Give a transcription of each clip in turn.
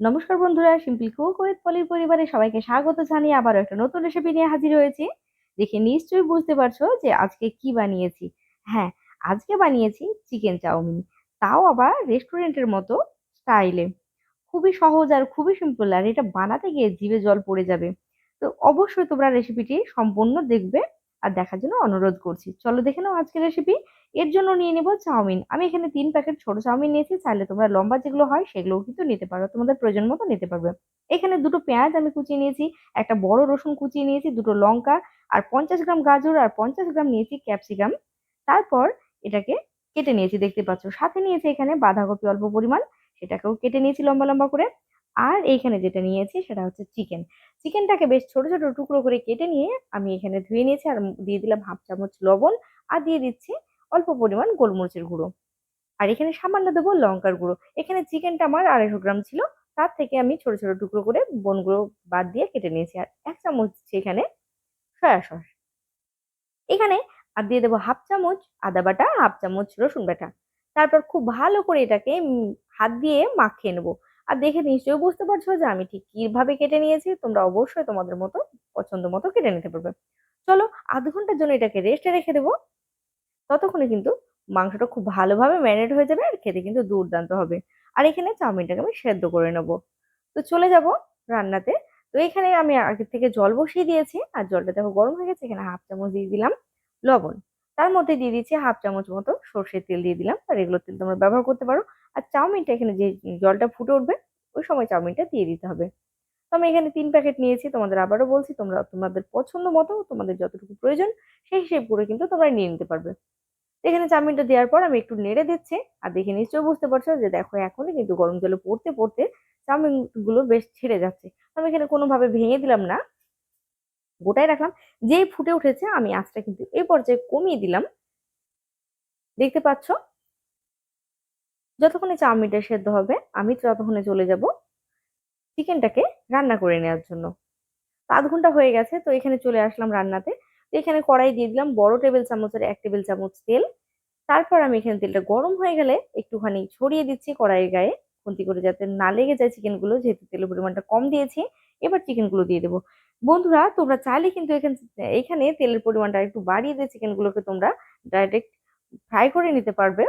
নমস্কার বন্ধুরা simple cook with পলির পরিবারে সবাইকে স্বাগত জানিয়ে আবারও একটা নতুন রেসিপি নিয়ে হাজির হয়েছি। দেখে নিশ্চয়ই বুঝতে পারছ যে আজকে কি বানিয়েছি। হ্যাঁ আজকে বানিয়েছি চিকেন চাউমিন, তাও আবার রেস্টুরেন্টের মতো স্টাইলে খুবই সহজ আর খুবই সিম্পল আর এটা বানাতে গিয়ে জিভে জল পড়ে যাবে। তো অবশ্যই তোমরা রেসিপিটি সম্পূর্ণ দেখবে। আর দেখার জন্য অনুরোধ করছি। চলো দেখে নাও আজকের রেসিপি এর জন্য নিয়ে নেব চাউমিন। আমি এখানে তিন প্যাকেট ছোট চাউমিন নিয়েছি। চাইলে তোমরা লম্বা যেগুলো হয় সেগুলোও কিন্তু নিতে পারো। তোমাদের প্রয়োজন মতো নিতে পারবে। এখানে দুটো পেঁয়াজ আমি কুচিয়ে নিয়েছি, একটা বড় রসুন কুচিয়ে নিয়েছি, দুটো লঙ্কা আর পঞ্চাশ গ্রাম গাজর আর পঞ্চাশ গ্রাম নিয়েছি ক্যাপসিকাম তারপর এটাকে কেটে নিয়েছি, দেখতে পাচ্ছ। সাথে নিয়েছি এখানে বাঁধাকপি অল্প পরিমাণ। সেটাকেও কেটে নিয়েছি লম্বা লম্বা করে। আর এইখানে যেটা নিয়েছি সেটা হচ্ছে চিকেন চিকেনটাকে বেশ ছোট ছোট টুকরো করে কেটে নিয়ে আমি এখানে ধুয়ে নিয়েছি আর দিয়ে দিলাম হাফ চামচ লবণ আর দিয়ে দিচ্ছি অল্প পরিমাণ গোলমরিচের গুঁড়ো। আর এখানে সামান্য দেবো লঙ্কার গুঁড়ো। এখানে চিকেনটা আমার আড়াইশো গ্রাম ছিল, তার থেকে আমি ছোট ছোট টুকরো করে বনগুলো বাদ দিয়ে কেটে নিয়েছি আর এক চামচ দিচ্ছি এখানে সয়া সস এখানে আর দিয়ে দেবো হাফ চামচ আদা বাটা, হাফ চামচ রসুন বাটা। তারপর খুব ভালো করে এটাকে হাত দিয়ে মাখিয়ে নেব। আর দেখে নিশ্চয়ই বুঝতে পারছ যে আমি ঠিক কীভাবে কেটে নিয়েছি। তোমরা অবশ্যই তোমাদের মতো পছন্দ মতো কেটে নিতে পারবে। চলো আধ ঘণ্টার জন্য এটাকে রেস্টে রেখে দেবো। ততক্ষণে কিন্তু মাংসটা খুব ভালোভাবে ম্যারিনেট হয়ে যাবে আর খেতে কিন্তু দুর্দান্ত হবে। আর এখানে চাউমিনটাকে আমি সেদ্ধ করে নেব। তো চলে যাব রান্নাতে। তো এখানে আমি আগের থেকে জল বসিয়ে দিয়েছি। আর জলটা দেখো গরম হয়ে গেছে, এখানে হাফ চামচ দিয়ে দিলাম লবণ। তার মধ্যে দিয়ে দিচ্ছি হাফ চামচ মতো সর্ষের তেল দিয়ে দিলাম। আর এগুলো তেল তোমরা ব্যবহার করতে পারো। আর চাউমিনটা এখানে যে জলটা ফুটে উঠবে, ওই সময় চাউমিনটা দিয়ে দিতে হবে। তো আমি এখানে তিন প্যাকেট নিয়েছি, তোমাদের আবারও বলছি, তোমরা তোমাদের পছন্দ মতো, তোমাদের যতটুকু প্রয়োজন সেই হিসেব করে কিন্তু তোমরা নিয়ে নিতে পারবে। এখানে চাউমিনটা দেওয়ার পর আমি একটু নেড়ে দিচ্ছি। আর দেখে নিশ্চয়ই বুঝতে পারছ যে দেখো, এখনই কিন্তু গরম জলে পড়তে পড়তে চাউমিনগুলো বেশ ছেড়ে যাচ্ছে। আমি এখানে কোনোভাবে ভেঙে দিলাম না। গোটাই রাখলাম। যেই ফুটে উঠেছে আমি আঁচটা কিন্তু এই পর্যায়ে কমিয়ে দিলাম। দেখতে পাচ্ছ? যতক্ষণে চাউমিনটা সেদ্ধ হবে, আমি ততক্ষণে চলে যাব চিকেনটাকে রান্না করে নেওয়ার জন্য। আধ ঘণ্টা হয়ে গেছে, তো এখানে চলে আসলাম রান্নাতে। তো এখানে কড়াই দিয়ে দিলাম, বড় টেবিল চামচের এক টেবিল চামচ তেল। তারপর আমি এখানে তেলটা গরম হয়ে গেলে একটুখানি ছড়িয়ে দিচ্ছি কড়াইয়ের গায়ে, খুন্তি করে যাতে না লেগে যায় চিকেনগুলো, যেহেতু তেলের পরিমাণটা কম দিয়েছি, এবার চিকেনগুলো দিয়ে দেবো। বন্ধুরা, তোমরা চাইলে কিন্তু এখানে এখানে তেলের পরিমাণটা একটু বাড়িয়ে দিয়ে চিকেনগুলোকে তোমরা ডাইরেক্ট ফ্রাই করে নিতে পারবে।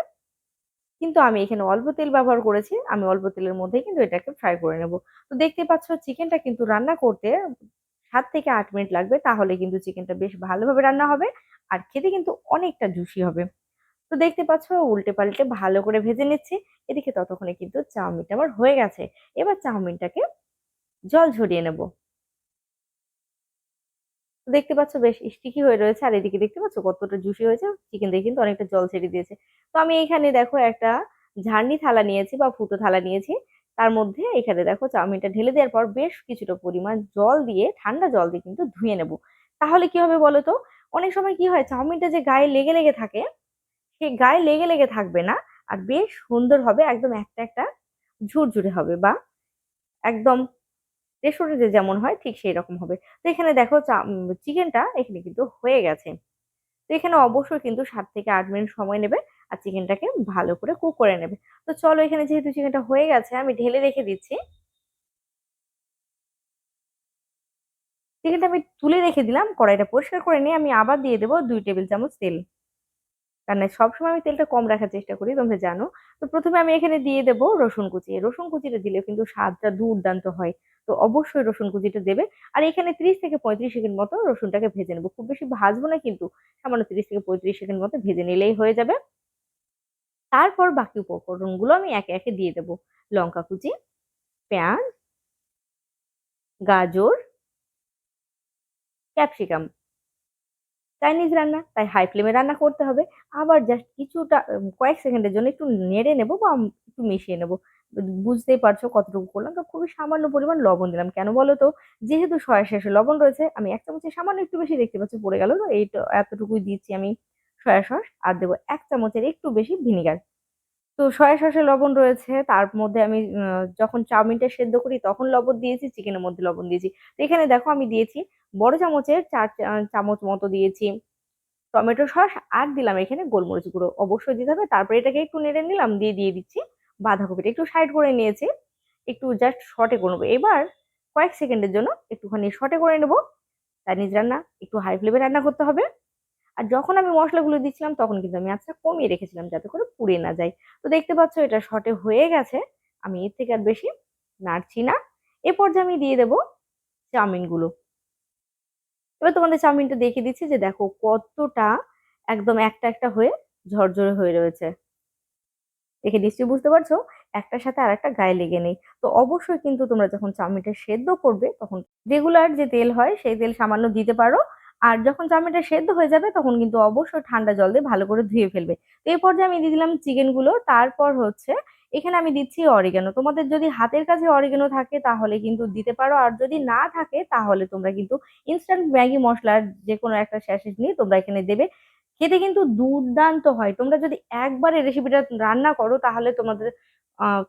কিন্তু আমি এখানে অল্প তেল ব্যবহার করেছি, আমি অল্প তেলের মধ্যে কিন্তু এটাকে ফ্রাই করে নেব। তো দেখতে পাচ্ছ, চিকেনটা কিন্তু রান্না করতে সাত থেকে আট মিনিট লাগবে, তাহলে কিন্তু চিকেনটা বেশ ভালোভাবে রান্না হবে আর খেতে কিন্তু অনেকটা জুসি হবে। তো দেখতে পাচ্ছ, উল্টে পাল্টে ভালো করে ভেজে নিচ্ছি, এদিকে ততক্ষণে কিন্তু চাউমিনটা আমার হয়ে গেছে। এবার চাউমিনটাকে জল ঝরিয়ে নেব। দেখতে পাচ্ছ বেশ স্টিকি হয়ে রয়েছে। আর এদিকে দেখতে পাচ্ছ কতটা জুসি হয়েছে। চিকেন দিয়ে কিন্তু অনেকটা জল ছেড়ে দিয়েছে। তো আমি এখানে দেখো একটা ঝাড়নি থালা নিয়েছি বা ফুটো থালা নিয়েছি। তার মধ্যে এখানে দেখো চাউমিনটা ঢেলে দেওয়ার পর বেশ কিছুটা পরিমাণ জল দিয়ে, ঠান্ডা জল দিয়ে কিন্তু ধুয়ে নেব। তাহলে কি হবে বলো তো? অনেক সময় কি হয়, চাউমিনটা যে গায়ে লেগে লেগে থাকে সেই গায়ে লেগে লেগে থাকবে না। আর বেশ সুন্দর হবে, একদম একটা একটা ঝুরঝুরে হবে বা একদম রেস্টুরেন্টে যেমন হয়, ঠিক সেই রকম হবে। তো এখানে দেখো চিকেনটা এখানে কিন্তু হয়ে গেছে। তো এখানে অবশ্যই কিন্তু সাত থেকে আট মিনিট সময় নেবে আর চিকেনটাকে ভালো করে কুক করে নেবে। তো চলো এখানে যেহেতু চিকেনটা হয়ে গেছে, আমি ঢেলে রেখে দিচ্ছি। চিকেনটা আমি তুলে রেখে দিলাম, কড়াইটা পরিষ্কার করে নিয়ে আমি আবার দিয়ে দেবো দুই টেবিল চামচ তেল। কারণ সবসময় আমি তেলটা কম রাখার চেষ্টা করি, তোমরা জানো। তো প্রথমে আমি এখানে দিয়ে দেবো রসুন কুচি। রসুন কুচিটা দিলে কিন্তু স্বাদটা দুর্দান্ত হয়। তো অবশ্যই রসুন কুচিটা দেবে। আর এখানে ত্রিশ থেকে পঁয়ত্রিশ সেকেন্ড মতো রসুনটাকে ভেজে নেব। খুব বেশি ভাজবো না কিন্তু সামান্য ত্রিশ থেকে পঁয়ত্রিশ সেকেন্ড মতো ভেজে নিলেই হয়ে যাবে। তারপর বাকি উপকরণগুলো আমি একে একে দিয়ে দেবো। লঙ্কা কুচি, পেঁয়াজ, গাজর, ক্যাপসিকাম। চাইনিজ রান্না, তাই হাই ফ্লেমে রান্না করতে হবে। আবার জাস্ট কিছুটা কয়েক সেকেন্ডের জন্য একটু নেড়ে নেব বা একটু মিশিয়ে নেব। বুঝতেই পারছ কতটুকু করলাম। তো খুবই সামান্য পরিমাণ লবণ দিলাম। কেন বলো তো? যেহেতু সয়া শেষে লবণ রয়েছে, আমি এক চামচের সামান্য একটু বেশি দেখতে পাচ্ছি, পড়ে গেল। তো এই এতটুকুই দিচ্ছি আমি সয়া সস। আর দেবো এক চামচের একটু বেশি ভিনিগার। তো সয়া সসে লবণ রয়েছে। তার মধ্যে আমি যখন চাউমিনটা সেদ্ধ করি, তখন লবণ দিয়েছি, চিকেনের মধ্যে লবণ দিয়েছি। তো এখানে দেখো আমি দিয়েছি বড় চামচের চার চামচ মতো দিয়েছি। টমেটো সস আর দিলাম এখানে গোলমরিচ গুঁড়ো। অবশ্যই দিতে হবে। তারপরে এটাকে একটু নেড়ে নিলাম, দিয়ে দিয়ে দিচ্ছি বাঁধাকপিটা। একটু সাইড করে নিয়েছি। একটু জাস্ট শর্টে করে নেব। এবার কয়েক সেকেন্ডের জন্য একটুখানি শর্টে করে নেব। চাইনিজ রান্না, একটু হাই ফ্লেমে রান্না করতে হবে। আর যখন আমি মশলাগুলো দিচ্ছিলাম, তখন কিন্তু আমি আঁচটা কমিয়ে রেখেছিলাম যাতে করে পুড়ে না যায়। তো দেখতে পাচ্ছ, এটা শর্টে হয়ে গেছে। আমি এর থেকে আর বেশি নাড়ছি না। এ পর্যায়ে আমি দিয়ে দেবো চাউমিনগুলো। এবার তোমাদের চাউমিনটা দেখিয়ে দিচ্ছি যে দেখো কতটা একদম একটা একটা হয়ে ঝরঝরে হয়ে রয়েছে। দেখে নিশ্চয়ই বুঝতে পারছ, একটার সাথে আর একটা গায়ে লেগে নেই। তো অবশ্যই কিন্তু তোমরা যখন চাউমিনটা সেদ্ধ করবে তখন রেগুলার যে তেল হয় সেই তেল সামান্য দিতে পারো। আর যখন চাউমিনটা সেদ্ধ হয়ে যাবে তখন কিন্তু অবশ্যই ঠান্ডা জল দিয়ে ভালো করে ধুয়ে ফেলবে। তো এই পর্যায়ে আমি দিয়ে দিলাম চিকেনগুলো তারপর হচ্ছে এখানে আমি দিচ্ছি অরিগানো তোমাদের যদি হাতের কাছে অরিগানো থাকে, তাহলে কিন্তু দিতে পারো। আর যদি না থাকে, তাহলে তোমরা কিন্তু ইনস্ট্যান্ট ম্যাগি মশলার যে কোনো একটা স্যাশেট নিয়ে তোমরা এখানে দেবে। খেতে কিন্তু দুর্দান্ত হয়। তোমরা যদি একবার এই রেসিপিটা রান্না করো, তাহলে তোমাদের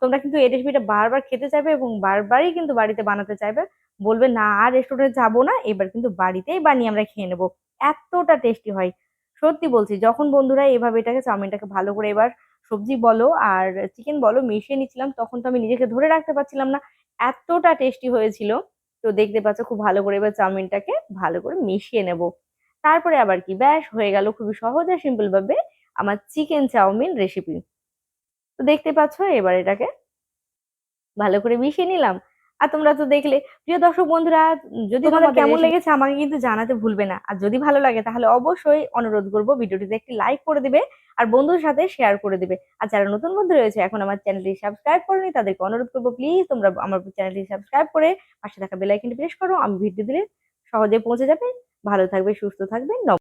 তোমরা কিন্তু এই রেসিপিটা বারবার খেতে চাইবে এবং বারবারই কিন্তু বাড়িতে বানাতে চাইবে। বলবে, না, আর রেস্টুরেন্টে যাব না। এবার কিন্তু বাড়িতেই বানিয়ে আমরা খেয়ে নেব। এতটা টেস্টি হয়। সত্যি বলছি, যখন বন্ধুরা এভাবে এটাকে চাউমিনটাকে ভালো করে এবার সবজি বলো আর চিকেন বলো মিশিয়ে নিচ্ছিলাম, তখন তো আমি নিজেকে ধরে রাখতে পারছিলাম না। এতটা টেস্টি হয়েছিল। তো দেখতে পাচ্ছ খুব ভালো করে এবার চাউমিনটাকে ভালো করে মিশিয়ে নেব। তারপরে আবার কি, ব্যাস হয়ে গেল খুবই সহজ আর সিম্পল ভাবে আমার চিকেন চাউমিন রেসিপি তো দেখতে পাচ্ছ এবার এটাকে ভালো করে মিশিয়ে নিলাম। আর তোমরা তো দেখলে প্রিয় দর্শক বন্ধুরা যদি তোমাদের কেমন লেগেছে আমাকে কিন্তু জানাতে ভুলবে না। আর যদি ভালো লাগে তাহলে অবশ্যই অনুরোধ করব ভিডিওটিতে একটি লাইক করে দিবে আর বন্ধুর সাথে শেয়ার করে দিবে। আর যারা নতুন বন্ধু রয়েছে এখন আমার চ্যানেলটি সাবস্ক্রাইব করেনি তাদেরকে অনুরোধ করব প্লিজ তোমরা আমার চ্যানেলটি সাবস্ক্রাইব করে পাশে থাকা বেল আইকনটি প্রেস করো আমি ভিডিও দিলে সহজে পৌঁছে যাবে। ভালো থাকবে সুস্থ থাকবে